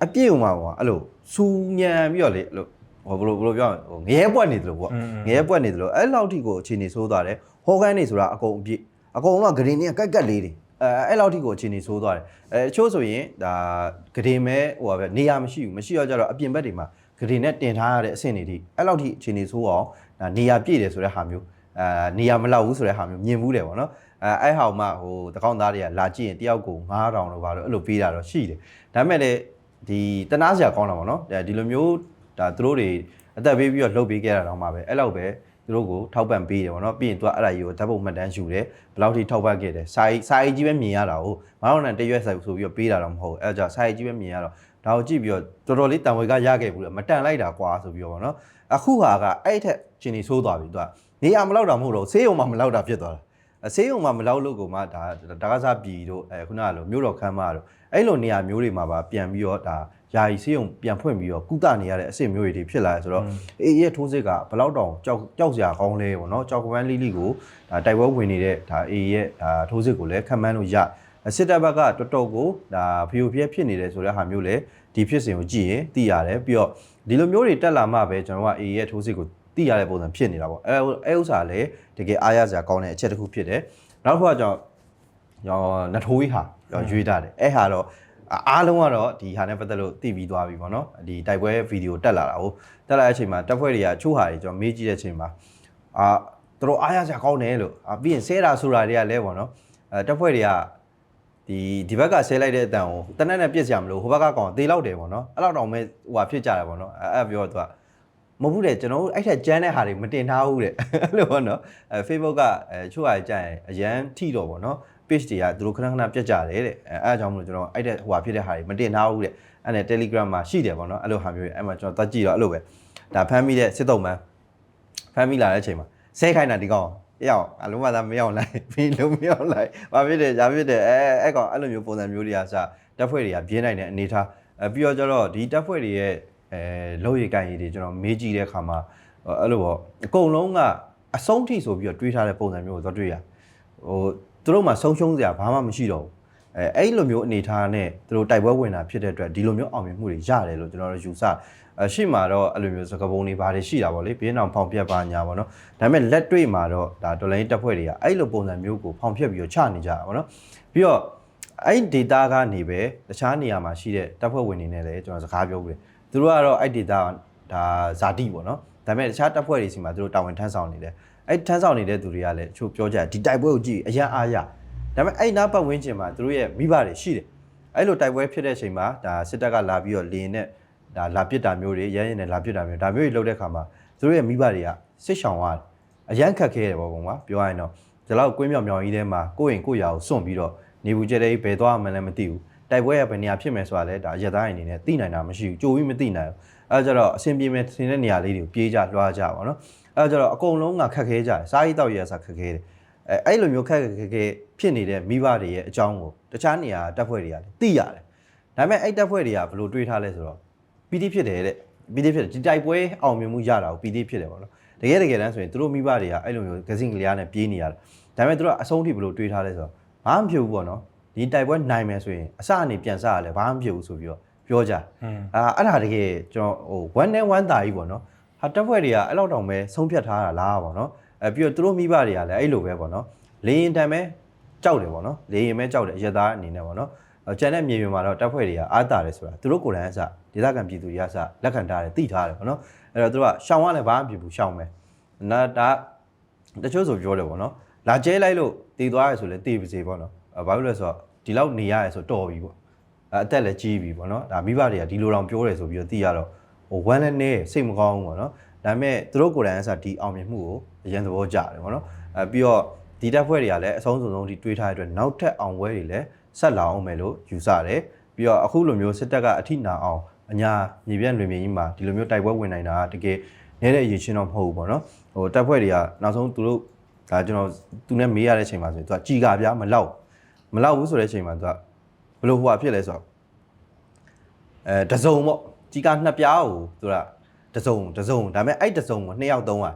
အပြစ်ဥမှာပေါ့အဲ့လိုစူညံပြီးတော့လေအဲ့လို ဟိုဘယ်လိုဘယ်လိုပြောရမလဲဟိုငရဲပွက်နေတယ်လို့ပေါ့ငရဲပွက်နေတယ်လို့အဲ့လောက်ထိကိုအခြေအနေဆိုးသွားတယ်ဟောကန်းနေဆိုတာအကုန်အပြည့်အကုန်လုံးကဂရင်းတွေကကက်ကက်လေးတွေအဲအဲ့လောက်ထိကိုအခြေအနေဆိုးသွားတယ်အဲအချို့ဆိုရင်ဒါဂရင်းမဲဟိုပါပဲနေရာမရှိဘူးမရှိတော့ကြတော့အပြင်ဘက်တွေမှာဂရင်းနဲ့တင်ထားရတဲ့အဆင့်တွေထိအဲ့လောက်ထိအခြေအနေဆိုးအောင်ဒါနေရာပြည့်တယ်ဆိုတဲ့ဟာမျိုးအဲနေရာမလောက်ဘူးဆိုတဲ့ဟာမျိုးမြင်ဘူးတယ်ပေါ့နော်အဲအဲ့ဟာမှဟိုတကောင်းသားတွေကလာကြည့်ရင်တယောက်ကို9000လို့ပါတော့အဲ့လိုပေးတာတော့ရှိတယ်ဒါပေမဲ့လည်းဒီတနာစရာကောင်းတာပေါ့နော်ဒီလိုမျိုး ဒါသူတို့တွေအသက်ပေးပြီးတော့လှုပ်ပေးခဲ့တာတော့မှပဲအဲ့လောက်ပဲသူတို့ကိုထောက်ပံ့ပေးတယ်ဗောနော်ပြီးရင်သူကအဲ့ဒါကြီးကိုဓာတ်ပုံမှတ်တမ်းယူတယ်ဘယ်လောက်ထိထောက်ပံ့ခဲ့တယ်စာရေးစာရေးကြီးပဲမြင်ရတာကိုမအောင်နဲ့တရွက်ဆိုင်ဆိုပြီးတော့ပေးတာတော့မဟုတ်ဘူးအဲ့ဒါကြောင့်စာရေးကြီးပဲမြင်ရတော့ဒါကိုကြည့်ပြီးတော့တော်တော်လေးတန်ဝေကရခဲ့ဘူးလေမတန်လိုက်တာကွာဆိုပြီးတော့ဗောနော်အခုဟာကအဲ့ထက်ချင်းနေဆိုးသွားပြီသူကနေရမလောက်တာမဟုတ်တော့ဆေးရုံမှာမလောက်တာဖြစ်သွားတာအဆေးရုံမှာမလောက်လို့ကိုမှဒါဒါကစားပြည်တို့အဲခုနကလိုမြို့တော်ခမ်းမတို့အဲ့လိုနေရာမျိုးတွေမှာပါပြန်ပြီးတော့ဒါ ယာယီဆေးရုံပြန်ဖွင့်ပြီးတော့ကုသနေရတဲ့အဆင့်မျိုးတွေဖြစ်လာတယ်ဆိုတော့အေးရဲ့ထိုးစစ်ကဘလောက်တောင်ကြောက်ကြောက်စရာကောင်းလဲပေါ့နော်ကြောက်ကပန်းလိလိကိုဒါတိုက်ပွဲဝင်နေတဲ့ဒါအေးရဲ့ဒါထိုးစစ်ကိုလည်းခံမှန်းလို့ရစစ်တပ်ဘက်ကတော်တော်ကိုဒါဖီယိုဖျက်ဖြစ်နေတယ်ဆိုတဲ့ဟာမျိုးလေဒီဖြစ်စဉ်ကိုကြည့်ရင်သိရတယ်ပြီးတော့ဒီလိုမျိုးတွေတက်လာမှပဲကျွန်တော်ကအေးရဲ့ထိုးစစ်ကိုသိရတဲ့ပုံစံဖြစ်နေတာပေါ့အဲအဲဥစ္စာလည်းတကယ်အားရစရာကောင်းတဲ့အချက်တစ်ခုဖြစ်တယ်နောက်တစ်ခုကကျွန်တော်ရောနထိုးကြီးဟာရောရွေးတာတယ်အဲ့ဟာတော့ အားလုံးကတော့ဒီဟာနဲ့ပတ်သက်လို့သိပြီးသွားပြီပေါ့နော်ဒီတိုက်ပွဲဗီဒီယိုတက်လာတာဟုတ်တက်လာတဲ့အချိန်မှာတပ်ဖွဲ့တွေကချို့ဟာတွေကျွန်တော်မေးကြည့်တဲ့အချိန်မှာအာသူတို့အားရစရာကောင်းတယ်လို့အာပြီးရင်ဆဲတာဆိုတာတွေကလည်းပေါ့နော်အဲတပ်ဖွဲ့တွေကဒီဒီဘက်ကဆဲလိုက်တဲ့အတန်ကိုတနက်နဲ့ပြစ်စရာမလိုဟိုဘက်ကကောင်တေးလောက်တယ်ပေါ့နော်အဲ့လောက်တောင်မဲ့ဟိုဟာဖြစ်ကြတယ်ပေါ့နော်အဲအဲ့ပြောတော့သူကမဟုတ်ဘူးတဲ့ကျွန်တော်တို့အဲ့ထက်ကျန်းတဲ့ဟာတွေမတင်ထားဘူးတဲ့အဲ့လိုပေါ့နော်အဲ Facebook ကအဲချို့ဟာကြရင်အရန်ထိတော့ပေါ့နော် page တွေကသူတို့ခဏခဏပြတ်ကြတယ်တဲ့အဲအဲအကြောင်းမလို့ကျွန်တော်အဲ့တဲ့ဟိုဟာဖြစ်တဲ့ဟာတွေမတင်ထားဘူးတဲ့အဲ့နဲ့ Telegram မှာရှိတယ်ပေါ့နော်အဲ့လိုဟာမျိုးတွေအဲ့မှာကျွန်တော်တက်ကြည့်တော့အဲ့လိုပဲဒါဖမ်းမိတဲ့စစ်တုံးမန်းဖမ်းမိလာတဲ့အချိန်မှာဆဲခိုင်းတာဒီကောင်တယောက်အလုံးမသားမရောက်လိုက်ပြီးလုံးမရောက်လိုက်ဘာဖြစ်တယ်ညာဖြစ်တယ်အဲအဲ့ကောင်အဲ့လိုမျိုးပုံစံမျိုးတွေကစတက်ဖွဲ့တွေကပြင်းနိုင်တဲ့အနေထားအဲပြီးတော့ကျတော့ဒီတက်ဖွဲ့တွေရဲ့အဲလောက်ရည်ကန်ရည်တွေကျွန်တော်မေးကြည့်တဲ့အခါမှာအဲ့လိုပေါ့အကုန်လုံးကအဆုံးထိဆိုပြီးတော့တွေးထားတဲ့ပုံစံမျိုးကိုသွားတွေ့ရဟို သူတို့မှဆုံးရှုံးစရာဘာမှမရှိတော့ဘူးအဲအဲ့လိုမျိုးအနေထားနဲ့သူတို့တိုက်ပွဲဝင်တာဖြစ်တဲ့အတွက်ဒီလိုမျိုးအောင်မြင်မှုတွေရတယ်လို့ကျွန်တော်တို့ယူဆအရှိမှတော့အဲ့လိုမျိုးစကားပုံတွေဘာတွေရှိတာပေါ့လေပြင်းအောင်ဖောင်ပြက်ပါညာပေါ့နော်ဒါပေမဲ့လက်တွေ့မှာတော့ဒါတော်လိုင်းတက်ဖွဲ့တွေကအဲ့လိုပုံစံမျိုးကိုဖောင်ပြက်ပြီးတော့ချနေကြတာပေါ့နော်ပြီးတော့အဲ့ data ကနေပဲတခြားနေရာမှာရှိတဲ့တက်ဖွဲ့ဝင်တွေနဲ့လည်းကျွန်တော်စကားပြောဘူးတယ်သူတို့ကတော့အဲ့ data ဒါဇာတိပေါ့နော်ဒါပေမဲ့တခြားတက်ဖွဲ့တွေစီမှာသူတို့တာဝန်ထမ်းဆောင်နေတယ် အဲ့ထမ်းဆောင်နေတဲ့သူတွေကလည်းချို့ပြောကြတယ်ဒီတိုက်ပွဲကိုကြည့်အရန်အားရဒါပေမဲ့အဲ့နားပတ်ဝန်းကျင်မှာသူတို့ရဲ့မိဘတွေရှိတယ်အဲ့လိုတိုက်ပွဲဖြစ်တဲ့အချိန်မှာဒါစစ်တပ်ကလာပြီးတော့လင်းနဲ့ဒါလာပစ်တာမျိုးတွေရမ်းရင်နဲ့လာပစ်တာမျိုးဒါမျိုးတွေလုပ်တဲ့ခါမှာသူတို့ရဲ့မိဘတွေကစစ်ဆောင်သွားတယ်အရန်ခက်ခဲတယ်ပေါ့ကွာပြောရရင်တော့ဒီလောက်ကွင်းမြောင်မြောင်ကြီးထဲမှာကိုယ့်ရင်ကိုယ့်ရာကိုစွန့်ပြီးတော့နေဘူးကျတဲ့ဘယ်သွားမှလည်းမသိဘူးတိုက်ပွဲရဘယ်နေရာဖြစ်မယ်ဆိုတာလဲဒါရက်သားရင်နေနဲ့သိနိုင်တာမရှိဘူးကြိုပြီးမသိနိုင်ဘူးအဲကြတော့အဆင်ပြေမဲ့ဆင်တဲ့နေရာလေးတွေကိုပြေးကြလွှားကြပါတော့ အဲကြတော့အကုန်လုံးကခက်ခဲကြတယ်စားရည်တောက်ရစားခက်ခဲတယ်အဲအဲ့လိုမျိုးခက်ခက်ခဲခဲဖြစ်နေတဲ့မိဘတွေရဲ့အကြောင်းကိုတခြားနေရာတက်ဖွဲ့တွေကလည်းသိရတယ်ဒါပေမဲ့အဲ့တက်ဖွဲ့တွေကဘယ်လိုတွေးထားလဲဆိုတော့ပီတိဖြစ်တယ်တဲ့ပီတိဖြစ်တယ်ဒီတိုက်ပွဲအောင်မြင်မှုရတာကိုပီတိဖြစ်တယ်ပေါ့နော်တကယ်တကယ်တမ်းဆိုရင်သူတို့မိဘတွေကအဲ့လိုမျိုးဂဇင်ကလေးနဲ့ပြေးနေရတယ်ဒါပေမဲ့သူတို့ကအဆုံးထိဘယ်လိုတွေးထားလဲဆိုတော့ဘာမှမဖြစ်ဘူးပေါ့နော်ဒီတိုက်ပွဲနိုင်မယ်ဆိုရင်အစအနေပြန်စားရလဲဘာမှမဖြစ်ဘူးဆိုပြီးတော့ပြောကြအာအဲ့ဒါတကယ်ကျွန်တော်ဟို1 and 1တာကြီးပေါ့နော် ဟာတက်ဖွဲ့တွေကအဲ့လောက်တောင်ပဲဆုံးဖြတ်ထားတာလားပေါ့နော်အဲပြီးတော့သူတို့မိဘတွေကလည်းအဲ့လိုပဲပေါ့နော်လေရင်တံပဲကြောက်တယ်ပေါ့နော်လေရင်ပဲကြောက်တယ်အရသားအနေနဲ့ပေါ့နော်ကျန်တဲ့မြေပြင်မှာတော့တပ်ဖွဲ့တွေကအားတာတယ်ဆိုတာသူတို့ကိုယ်တိုင်အစဒေသခံပြည်သူတွေကအစလက်ခံထားတယ်သိထားတယ်ပေါ့နော်အဲ့တော့သူတို့ကရှောင်ရလဲဘာမှမဖြစ်ဘူးရှောင်မယ်နာဒါတချို့ဆိုပြောတယ်ပေါ့နော်လာကျဲလိုက်လို့တည်သွားရဆိုလဲတည်ပါစေပေါ့နော်ဘာလို့လဲဆိုတော့ဒီလောက်နေရရဆိုတော်ပြီပေါ့အဲအသက်လည်းကြီးပြီပေါ့နော်ဒါမိဘတွေကဒီလိုတောင်ပြောတယ်ဆိုပြီးတော့သိရတော့ ဟိုဝမ်းလည်းနေစိတ်မကောင်းဘူးပေါ့နော်ဒါပေမဲ့သူတို့ကိုယ်တိုင်အစားဒီအောင်မြင်မှုကိုအရင်သဘောကျတယ်ပေါ့နော်အဲပြီးတော့ဒီတက်ဖွဲ့တွေကလည်းအဆုံးစုံဆုံးဒီတွေးထားတဲ့အတွက်နောက်ထပ်အောင်ပွဲတွေလည်းဆက်လာအောင်မယ်လို့ယူဆတယ်ပြီးတော့အခုလိုမျိုးစစ်တပ်ကအထိနာအောင်အညာမြေပြန့်လွင်မြေကြီးမှာဒီလိုမျိုးတိုက်ပွဲဝင်နိုင်တာကတကယ်နည်းတဲ့အရေးချင်းတော့မဟုတ်ဘူးပေါ့နော်ဟိုတက်ဖွဲ့တွေကနောက်ဆုံးသူတို့ဒါကျွန်တော်သူနဲ့မေးရတဲ့အချိန်မှာဆိုရင်သူကကြီးကပြားမလောက်မလောက်ဘူးဆိုတဲ့အချိန်မှာသူကဘယ်လိုဟိုဟာဖြစ်လဲဆိုတော့အဲတစုံပေါ့ ကြီးကနှစ်ပြားကိုသူကတစုံတစုံဒါပေမဲ့အဲ့တစုံကိုနှစ်ယောက်သုံးอ่ะ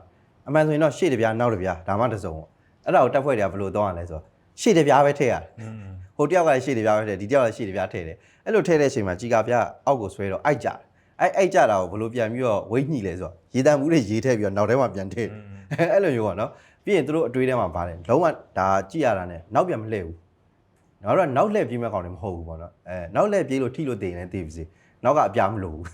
အမှန်ဆိုရင်တော့ရှေ့တစ်ပြားနောက်တစ်ပြားဒါမှတစုံပေါ့အဲ့ဒါကိုတက်ဖွဲ့တွေကဘယ်လိုသုံးရလဲဆိုတော့ရှေ့တစ်ပြားပဲထည့်ရတယ်ဟိုတယောက်ကလည်းရှေ့တစ်ပြားပဲထည့်ဒီတယောက်ကလည်းရှေ့တစ်ပြားထည့်တယ်အဲ့လိုထည့်တဲ့အချိန်မှာကြီးကပြားအောက်ကိုဆွဲတော့အိုက်ကြတယ်အဲ့အိုက်ကြတာကိုဘယ်လိုပြန်ပြီးတော့ဝိတ်ညှိလဲဆိုတော့ရေတံမှုတွေရေးထည့်ပြီးတော့နောက်ထဲမှာပြန်ထည့်တယ်အဲ့လိုမျိုးပေါ့နော်ပြီးရင်သူတို့အတွေးထဲမှာပါတယ်လုံးဝဒါကြည့်ရတာ ਨੇ နောက်ပြန်မလှည့်ဘူး ငါတို့ကနောက်လှည့်ပြေးမဲ့ကောင်တွေမဟုတ်ဘူးပေါ့နော်အဲနောက်လှည့်ပြေးလို့ထိလို့တင်နေသိပါစေ နောက်ကအပြားမလို့ဘူး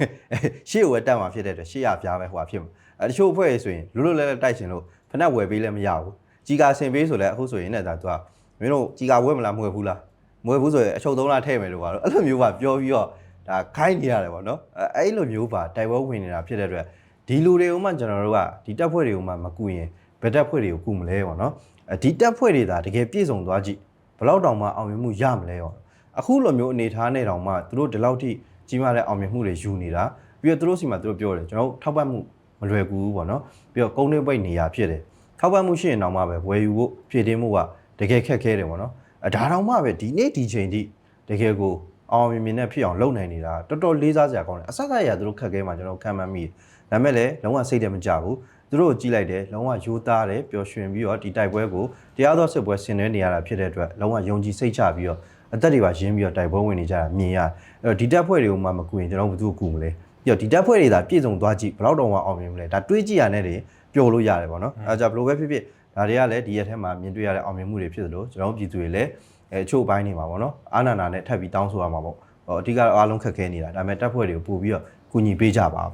ရှေ့ကိုပဲတက်မှာဖြစ်တဲ့အတွက်ရှေ့ရပြားပဲဟိုဟာဖြစ်မှာအဲတချို့အဖွဲ့တွေဆိုရင်လွတ်လွတ်လပ်လပ်တိုက်ရှင်လို့ဖက်နဲ့ဝယ်ပေးလည်းမရဘူးကြီးကာဆင်ပေးဆိုလည်းအခုဆိုရင်လည်းဒါသူကမင်းတို့ကြီးကာဝယ်မလားမဝယ်ဘူးလားမဝယ်ဘူးဆိုရင်အချုပ်သုံးလားထည့်မယ်လို့ပါတော့အဲ့လိုမျိုးပါပြောပြီးတော့ဒါခိုင်းနေရတယ်ပေါ့နော်အဲအဲ့လိုမျိုးပါတိုက်ပွဲဝင်နေတာဖြစ်တဲ့အတွက်ဒီလူတွေကိုမှကျွန်တော်တို့ကဒီတက်ဖွဲ့တွေကိုမှမကူရင်ဘယ်တက်ဖွဲ့တွေကိုကူမလဲပေါ့နော်အဲဒီတက်ဖွဲ့တွေဒါတကယ်ပြည့်စုံသွားကြည့်ဘလောက်တောင်မှအောင်မြင်မှုရမလဲရောအခုလိုမျိုးအနေထားနဲ့တောင်မှသူတို့ဒီလောက်ထိ ကြီးမားတဲ့အောင်မြင်မှုတွေယူနေတာပြီးတော့သူတို့စီမှာသူတို့ပြောတယ်ကျွန်တော်တို့ထောက်ပံ့မှုမလွယ်ကူဘူးပေါ့နော်ပြီးတော့ကုန်းနှိပ်ပိတ်နေရဖြစ်တယ်ထောက်ပံ့မှုရှိရင်တောင်မှပဲဝယ်ယူဖို့ဖြည့်တင်းမှုကတကယ်ခက်ခဲတယ်ပေါ့နော်အဲဒါတောင်မှပဲဒီနေ့ဒီချိန်ထိတကယ်ကိုအောင်မြင်မြင်နဲ့ဖြစ်အောင်လုပ်နိုင်နေတာတော်တော်လေးစားစရာကောင်းတယ်အဆက်ဆက်ရသူတို့ခက်ခဲမှကျွန်တော်ခံမှန်းမိတယ်ဒါပေမဲ့လည်းလုံးဝစိတ်တယ်မကြဘူးသူတို့ကိုကြည့်လိုက်တယ်လုံးဝရိုးသားတယ်ပျော်ရွှင်ပြီးတော့ဒီတိုက်ပွဲကိုတရားသောစစ်ပွဲဆင်နွှဲနေရတာဖြစ်တဲ့အတွက်လုံးဝယုံကြည်စိတ်ချပြီးတော့ အသက်တွေပါရင်းပြီးတော့တိုက်ပွဲဝင်နေကြတာမြင်ရအဲ့တော့ဒီတက်ဖွဲ့တွေကိုမှမကူရင်ကျွန်တော်တို့ဘယ်သူ့ကိုကူမလဲပြီးတော့ဒီတက်ဖွဲ့တွေသာပြည့်စုံသွားကြည့်ဘယ်တော့တော့မှအောင်မြင်မလဲဒါတွေးကြည့်ရတဲ့တွေပျော်လို့ရတယ်ပေါ့နော်အဲဒါကြောင့်ဘယ်လိုပဲဖြစ်ဖြစ်ဒါတွေကလည်းဒီရက်ထဲမှာမြင်တွေ့ရတဲ့အောင်မြင်မှုတွေဖြစ်သလိုကျွန်တော်တို့ပြည်သူတွေလည်းအဲအချို့အပိုင်းနေမှာပေါ့နော်အာနာနာနဲ့ထပ်ပြီးတောင်းဆိုရမှာပေါ့ဟောအဓိကတော့အားလုံးခက်ခဲနေတာဒါပေမဲ့တက်ဖွဲ့တွေကိုပို့ပြီးတော့ကူညီပေးကြပါဦး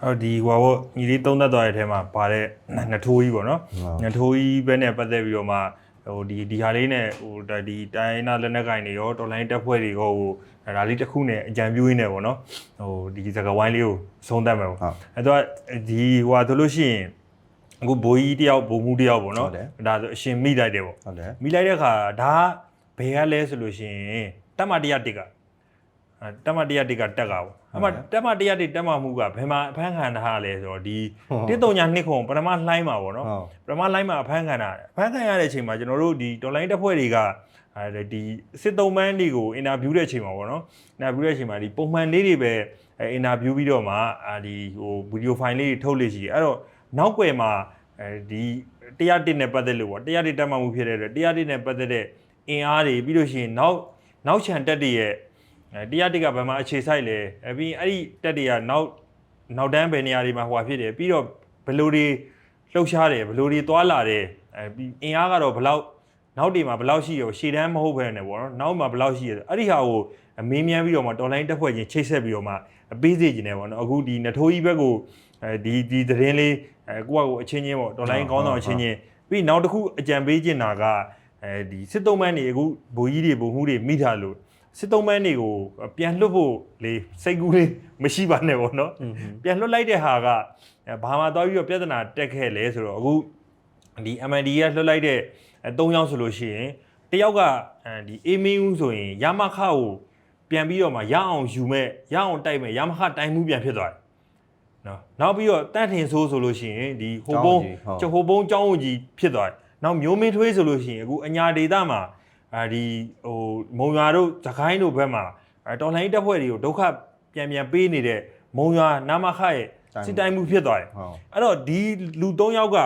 ဟောဒီဟွာပေါ့ညီလေးသုံးသက်သွားတဲ့အထဲမှာပါတဲ့နထိုးကြီးပေါ့နော်ဟုတ်နထိုးကြီးဘက်နဲ့ပတ်သက်ပြီးတော့မှ ဟိုဒီဒီဟာလေးနဲ့ဟိုဒါဒီတိုင်းနာလက်နက်ကင်တွေရောတော်လိုင်းတက်ဖွဲ့တွေရောဟိုဒါလေးတစ်ခုနဲ့အကြံပြုရင်းနေပေါ့နော်ဟိုဒီစကဝိုင်းလေးကိုဆုံးသက်မယ်ပေါ့ဟုတ်အဲ့တော့ဒီဟွာဆိုလို့ရှိရင်အခုဘိုးကြီးတယောက်ဘိုးမှုတယောက်ပေါ့နော်ဟုတ်တယ်ဒါဆိုအရှင်မိလိုက်တယ်ပေါ့ဟုတ်တယ်မိလိုက်တဲ့အခါဒါကဘယ်ကလဲဆိုလို့ရှိရင်တက်မတရားတစ်ကအဲ တက်မတရားတစ်ကတက်ကပေါ့အမတက်မတရားတစ်တက်မမှုကဘယ်မှာအဖမ်းခံထားရလဲဆိုတော့ဒီဟုတ်တစ်တုံညာနှစ်ခုပထမလှိုင်းမှာပေါ့နော်ဟုတ်ပထမလှိုင်းမှာအဖမ်းခံရတယ်အဖမ်းခံရတဲ့အချိန်မှာကျွန်တော်တို့ဒီတော်လိုင်းတက်ဖွဲ့တွေကအဲဒီစစ်သုံးပန်းတွေကိုအင်တာဗျူးတဲ့အချိန်မှာပေါ့နော်အင်တာဗျူးတဲ့အချိန်မှာဒီပုံမှန်လေးတွေပဲအဲအင်တာဗျူးပြီးတော့မှအာဒီဟိုဗီဒီယိုဖိုင်လေးတွေထုတ်လို့ရှိတယ်အဲ့တော့နောက်ွယ်မှာအဲဒီတရားတစ်နဲ့ပတ်သက်လို့ပေါ့တရားတစ်တက်မှမှုဖြစ်တဲ့အတွက်တရားတစ်နဲ့ပတ်သက်တဲ့အင်အားတွေပြီးလို့ရှိရင်နောက်နောက်ချန်တက်တွေရဲ့ အဲတရားတစ်ကဘယ်မှာအခြေဆိုင်လဲအဲပြီးရင်အဲ့ဒီတက်တွေကနောက်နောက်တန်းဘယ်နေရာတွေမှာဟိုဟာဖြစ်တယ်ပြီးတော့ဘယ်လိုတွေလှုပ်ရှားတယ်ဘယ်လိုတွေသွားလာတယ်အဲပြီးအင်အားကတော့ဘယ်လောက်နောက်တွေမှာဘယ်လောက်ရှိရောရှေ့တန်းမဟုတ်ဘဲနဲ့ပေါ့နော်နောက်မှာဘယ်လောက်ရှိရအဲ့ဒီဟာကိုအမေးမြန်းပြီးတော့မှတော်လိုင်းတက်ဖွဲ့ချင်းချိတ်ဆက်ပြီးတော့မှအပေးစေခြင်းနဲ့ပေါ့နော်အခုဒီနထိုးကြီးဘက်ကိုအဲဒီဒီသတင်းလေးအဲကိုယ့်အကိုအချင်းချင်းပေါ့တော်လိုင်းကောင်းဆောင်အချင်းချင်းပြီးနောက်တစ်ခုအကြံပေးခြင်းတာကအဲဒီစစ်သုံးမန်းတွေအခုဘိုးကြီးတွေဘိုးမှုတွေမိထားလို့ စစ်သုံးမန်းတွေကိုပြန်လွတ်ဖို့လေစိတ်ကူးလေးမရှိပါနဲ့ပေါ့နော်ပြန်လွတ်လိုက်တဲ့ဟာကအဲဘာမှသွားပြီးတော့ပြဿနာတက်ခဲ့လဲဆိုတော့အခုဒီ MND ကလွတ်လိုက်တဲ့အဲ၃ယောက်ဆိုလို့ရှိရင်တယောက်ကအဲဒီအေမင်းဦးဆိုရင်ရမခကိုပြန်ပြီးတော့မှရအောင်ယူမဲ့ရအောင်တိုက်မဲ့ရမခတိုင်မှုပြန်ဖြစ်သွားတယ်နော်နောက်ပြီးတော့တန့်ထင်ဆိုးဆိုလို့ရှိရင်ဒီဟိုဘုံကျောကျင်းကြီးဟုတ်ဟိုဘုံကျောင်းဦးကြီးဖြစ်သွားတယ်နောက်မျိုးမင်းထွေးဆိုလို့ရှိရင်အခုအညာဒေတာမှာ အဲဒီဟိုမုံရွာတို့သခိုင်းတို့ဘက်မှာအဲတော်လိုင်းတက်ဖွဲ့တွေကိုဒုက္ခပြန်ပြန်ပေးနေတဲ့မုံရွာနာမခရဲ့စစ်တိုင်းမှုဖြစ်သွားတယ်ဟုတ်အဲ့တော့ဒီလူ၃ယောက်က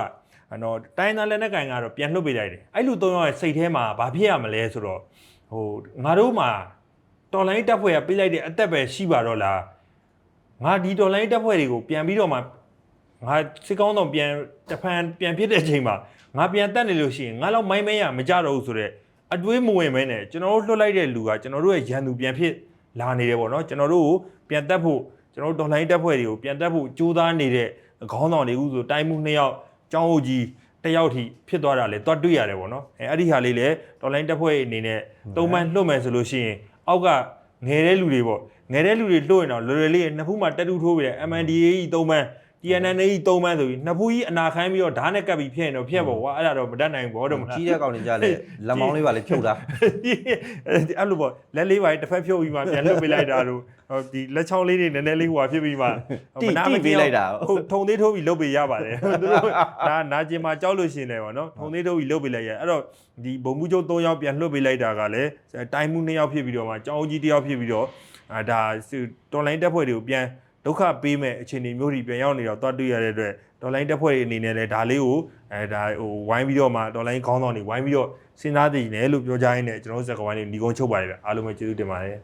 အဲ့တော့တိုင်းသားလက်နက်ကင်ကတော့ပြန်လှုပ်ပေးလိုက်တယ်အဲ့လူ၃ယောက်ရဲ့စိတ်ထဲမှာဘာဖြစ်ရမလဲဆိုတော့ဟိုငါတို့မှာတော်လိုင်းတက်ဖွဲ့ကပေးလိုက်တဲ့အသက်ပဲရှိပါတော့လားငါဒီတော်လိုင်းတက်ဖွဲ့တွေကိုပြန်ပြီးတော့မှငါစစ်ကောင်းတော့ပြန်တဖန်ပြန်ဖြစ်တဲ့အချိန်မှာငါပြန်တက်နေလို့ရှိရင်ငါတော့မိုင်းမဲရမကြတော့ဘူးဆိုတော့ အတွေးမဝင်မဲနဲ့ကျွန်တော်တို့လွှတ်လိုက်တဲ့လူကကျွန်တော်တို့ရဲ့ရန်သူပြန်ဖြစ်လာနေတယ်ပေါ့နော်ကျွန်တော်တို့ကိုပြန်တက်ဖို့ကျွန်တော်တို့တော်လိုင်းတက်ဖွဲ့တွေကိုပြန်တက်ဖို့ကြိုးစားနေတဲ့ခေါင်းဆောင်တွေဥဆိုတိုင်းမှုနှစ်ယောက်ကျောင်းအုပ်ကြီးတစ်ယောက်ထိဖြစ်သွားတာလေတွတ်တွေ့ရတယ်ပေါ့နော်အဲအဲ့ဒီဟာလေးလေတော်လိုင်းတက်ဖွဲ့အနေနဲ့တုံးမှန်လွတ်မယ်ဆိုလို့ရှိရင်အောက်ကငယ်တဲ့လူတွေပေါ့ငယ်တဲ့လူတွေလွှတ်ရင်တော့လွယ်လွယ်လေးနှစ်ဖူးမှာတက်တူထိုးပြီးတယ် MNDAE ကြီး3ပန်း TNNA ကြီး3ပန်းဆိုပြီးနှစ်ဖူးကြီးအနာခိုင်းပြီးတော့ဓာတ်နဲ့ကပ်ပြီးဖျက်ရင်တော့ဖျက်ပေါ့ကွာအဲ့ဒါတော့မတတ်နိုင်ဘူးဘောတော့မလားကြီးတဲ့ကောင်တွေကြလဲလက်မောင်းလေးပါလေဖြုတ်တာအဲ့လိုပေါ့လက်လေးပါတစ်ဖက်ဖြုတ်ပြီးမှပြန်လွတ်ပေးလိုက်တာတို့ဟိုဒီလက်ချောင်းလေးတွေနည်းနည်းလေးဟိုဟာဖြစ်ပြီးမှတိတိပေးလိုက်တာဟုတ်ထုံသေးထိုးပြီးလွတ်ပေးရပါတယ်သူတို့နာနာကျင်မှာကြောက်လို့ရှရင်တယ်ပေါ့နော်ထုံသေးထိုးပြီးလွတ်ပေးလိုက်ရအဲ့တော့ဒီဘုံမှုချုပ်၃ယောက်ပြန်လွတ်ပေးလိုက်တာကလည်းတိုင်းမှု၂ယောက်ဖြစ်ပြီးတော့မှကြောင်းကြီးတစ်ယောက်ဖြစ်ပြီးတော့အာဒါတော်လိုင်းတက်ဖွဲ့တွေကိုပြန် ဒုက္ခပေးမဲ့အခြေအနေမျိုးတွေပြန်ရောက်နေတော့တွားတွေ့ရတဲ့အတွက်ဒေါ်လိုင်းတက်ဖွဲ့တွေအနေနဲ့လည်းဒါလေးကိုအဲဒါဟိုဝိုင်းပြီးတော့မှဒေါ်လိုင်းခေါင်းဆောင်တွေဝိုင်းပြီးတော့စဉ်းစားသိနေတယ်လို့ပြောကြရင်းနဲ့ကျွန်တော်တို့ဇက်ကဝိုင်းတွေညီကုန်းချုပ်ပါတယ်ဗျအားလုံးပဲကျေးဇူးတင်ပါတယ်